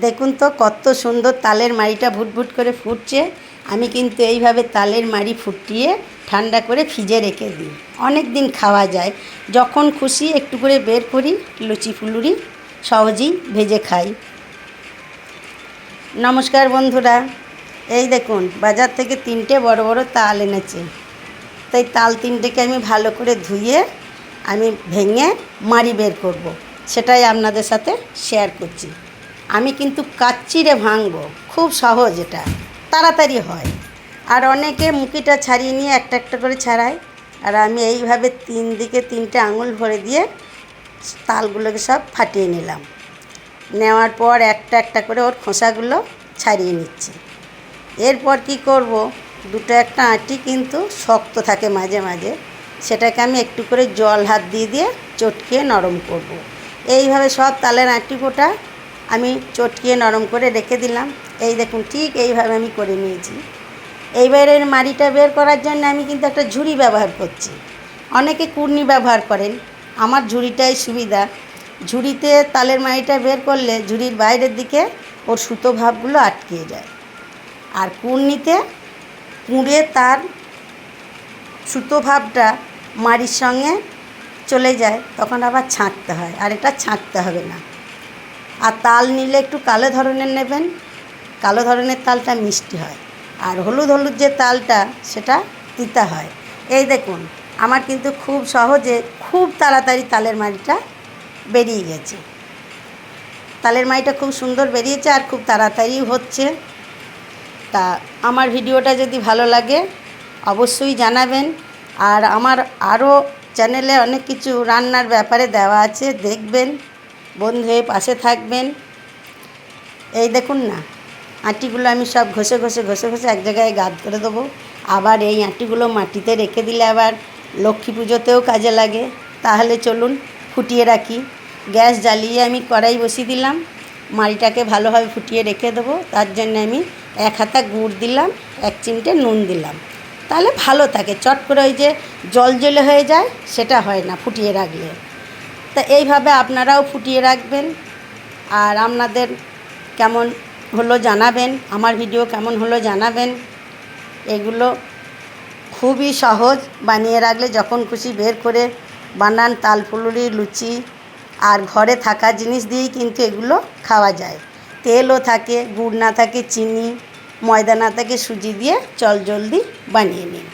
দেখুন তো, কত সুন্দর তালের মাড়িটা ভুটভুট করে ফুটছে। আমি কিন্তু এইভাবে তালের মাড়ি ফুটিয়ে ঠান্ডা করে ফ্রিজে রেখে দিই। অনেক দিন খাওয়া যায়। যখন খুশি একটু করে বের করি, লুচি ফুলুরি সহজেই ভেজে খাই। নমস্কার বন্ধুরা, এই দেখুন, বাজার থেকে তিনটে বড় বড় তাল এনেছে। তাই তাল তিনটেকে আমি ভালো করে ধুয়ে আমি ভেঙে মাড়ি বের করব। সেটাই আপনাদের সাথে শেয়ার করছি। আমি কিন্তু কাচ্চিরে ভাঙবো, খুব সহজ এটা, তাড়াতাড়ি হয়। আর অনেকে মুখিটা ছাড়িয়ে নিয়ে একটা একটা করে ছাড়ায়, আর আমি এইভাবে তিন দিকে তিনটে আঙুল ভরে দিয়ে তালগুলোকে সব ফাটিয়ে নিলাম। নেওয়ার পর একটা একটা করে ওর খোসাগুলো ছাড়িয়ে নিচ্ছি। এরপর কি করব? দুটো একটা আঁটি কিন্তু শক্ত থাকে মাঝে মাঝে, সেটাকে আমি একটু করে জল হাত দিয়ে দিয়ে চটকিয়ে নরম করব। এইভাবে সব তালের আঁটি কোটা আমি চটকিয়ে নরম করে রেখে দিলাম। এই দেখুন, ঠিক এইভাবে আমি করে নিয়েছি। এইবারের মাড়িটা বের করার জন্য আমি কিন্তু একটা ঝুড়ি ব্যবহার করছি। অনেকে কুর্নি ব্যবহার করেন। আমার ঝুড়িটাই সুবিধা। ঝুড়িতে তালের মাড়িটা বের করলে ঝুড়ির বাইরের দিকে ওর সুতো ভাবগুলো আটকে যায়। আর কুর্নিতে কুঁড়ে তার সুতো ভাবটা মাড়ির সঙ্গে চলে যায়, তখন আবার ছাঁকতে হয়। আর এটা ছাঁকতে হবে না। আর তাল নিলে একটু কালো ধরনের নেবেন। কালো ধরনের তালটা মিষ্টি হয়। আর হলুদ হলুদ যে তালটা, সেটা তিতা হয়। এই দেখুন, আমার কিন্তু খুব সহজে খুব তাড়াতাড়ি তালের মাড়িটা বেরিয়ে গেছে। তালের মাড়িটা খুব সুন্দর বেরিয়েছে আর খুব তাড়াতাড়ি হচ্ছে। তা আমার ভিডিওটা যদি ভালো লাগে, অবশ্যই জানাবেন। আর আমার আরও চ্যানেলে অনেক কিছু রান্নার ব্যাপারে দেওয়া আছে, দেখবেন। বন্ধু হয়ে পাশে থাকবেন। এই দেখুন না, আঁটিগুলো আমি সব ঘষে ঘষে ঘষে ঘষে এক জায়গায় গাদ করে দেবো। আবার এই আঁটিগুলো মাটিতে রেখে দিলে আবার লক্ষ্মী পুজোতেও কাজে লাগে। তাহলে চলুন ফুটিয়ে রাখি। গ্যাস জ্বালিয়ে আমি কড়াই বসিয়ে দিলাম। মাড়িটাকে ভালোভাবে ফুটিয়ে রেখে দেবো। তার জন্য আমি এক হাতা গুড় দিলাম, এক চিমটে নুন দিলাম। তাহলে ভালো থাকে। চট করে ওই যে জল জলে হয়ে যায়, সেটা হয় না ফুটিয়ে রাখলে। তা এইভাবে আপনারাও ফুটিয়ে রাখবেন। আর আপনাদের কেমন হলো জানাবেন, আমার ভিডিও কেমন হলো জানাবেন। এগুলো খুবই সহজ বানিয়ে রাখলে যখন খুশি বের করে বানান তাল ফুলুরি লুচি আর ঘরে থাকা জিনিস দিয়েই কিন্তু এগুলো খাওয়া যায়। তেলও থাকে, গুড় না থাকে, চিনি, ময়দা না থাকে, সুজি দিয়ে চল জলদি বানিয়ে নিন।